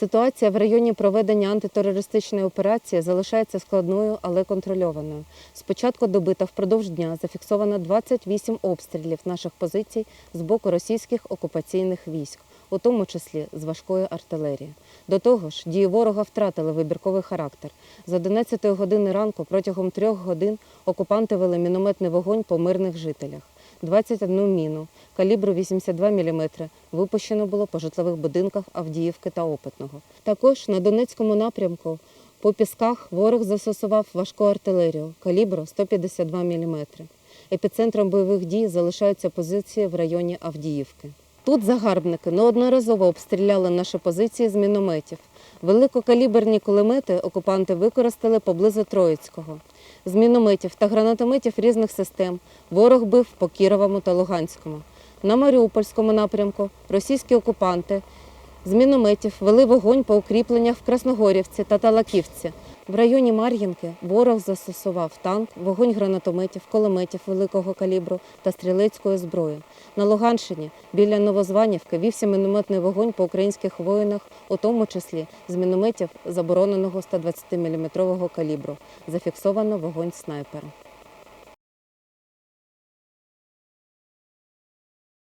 Ситуація в районі проведення антитерористичної операції залишається складною, але контрольованою. З початку доби та впродовж дня зафіксовано 28 обстрілів наших позицій з боку російських окупаційних військ, у тому числі з важкої артилерії. До того ж, дії ворога втратили вибірковий характер. З 11 години ранку протягом трьох годин окупанти вели мінометний вогонь по мирних жителях. 21 міну калібру 82 мм випущено було по житлових будинках Авдіївки та Опитного. Також на Донецькому напрямку по пісках ворог застосував важку артилерію калібру 152 мм. Епіцентром бойових дій залишаються позиції в районі Авдіївки. Тут загарбники неодноразово обстріляли наші позиції з мінометів. Великокаліберні кулемети окупанти використали поблизу Троїцького. З мінометів та гранатометів різних систем ворог бив по Кіровому та Луганському. На Маріупольському напрямку російські окупанти з мінометів вели вогонь по укріпленнях в Красногорівці та Талаківці. В районі Мар'їнки ворог застосував танк, вогонь гранатометів, кулеметів великого калібру та стрілецької зброї. На Луганщині біля Новозванівки вівся мінометний вогонь по українських воїнах, у тому числі з мінометів забороненого 120 мм калібру. Зафіксовано вогонь снайпера.